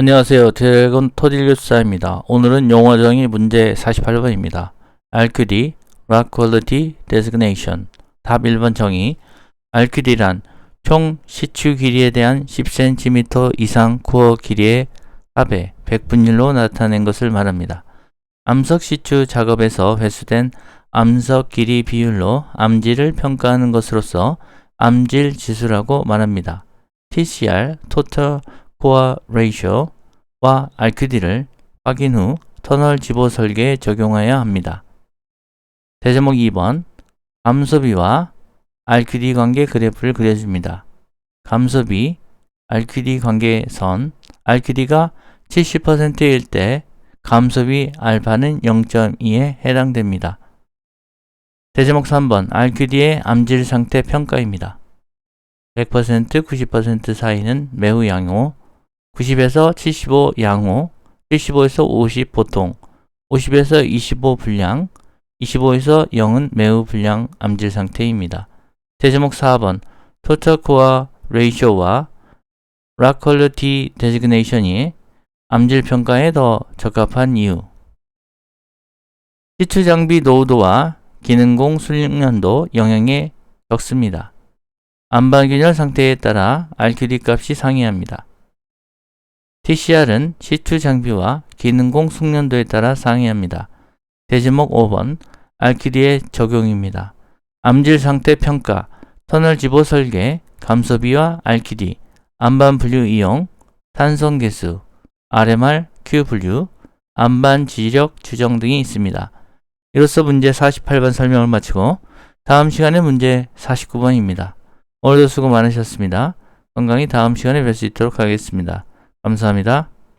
안녕하세요. 드래곤 토딜교사입니다. 오늘은 용어 정의 문제 48번입니다. RQD, Rock Quality Designation. 답 1번 정의. RQD란 총 시추 길이에 대한 10cm 이상 코어 길이의 합의 100분율로 나타낸 것을 말합니다. 암석 시추 작업에서 회수된 암석 길이 비율로 암질을 평가하는 것으로서 암질 지수라고 말합니다. TCR, Total 코어 레이쇼와 RQD를 확인 후 터널 지보 설계에 적용해야 합니다. 대제목 2번 감소비와 RQD 관계 그래프를 그려줍니다. 감소비 RQD 관계선 RQD가 70%일 때 감소비 알파는 0.2에 해당됩니다. 대제목 3번 RQD의 암질 상태 평가입니다. 100% 90% 사이는 매우 양호, 90에서 75 양호, 75에서 50 보통, 50에서 25 불량, 25에서 0은 매우 불량 암질 상태입니다. 대제목 4번 토탈 코어 레이쇼와 락 퀄리티 데지그네이션이 암질 평가에 더 적합한 이유 시추 장비 노후도와 기능공 수령년도 영향에 적습니다. 안반균열 상태에 따라 RQD 값이 상이합니다. TCR은 시추 장비와 기능공 숙련도에 따라 상이합니다. 대제목 5번 RQD의 적용입니다. 암질 상태 평가, 터널 지보 설계, 감소비와 RQD, 안반 분류 이용, 탄성 개수, RMR, Q 분류, 안반 지력 추정 등이 있습니다. 이로써 문제 48번 설명을 마치고 다음 시간에 문제 49번입니다. 오늘도 수고 많으셨습니다. 건강히 다음 시간에 뵐 수 있도록 하겠습니다. 감사합니다.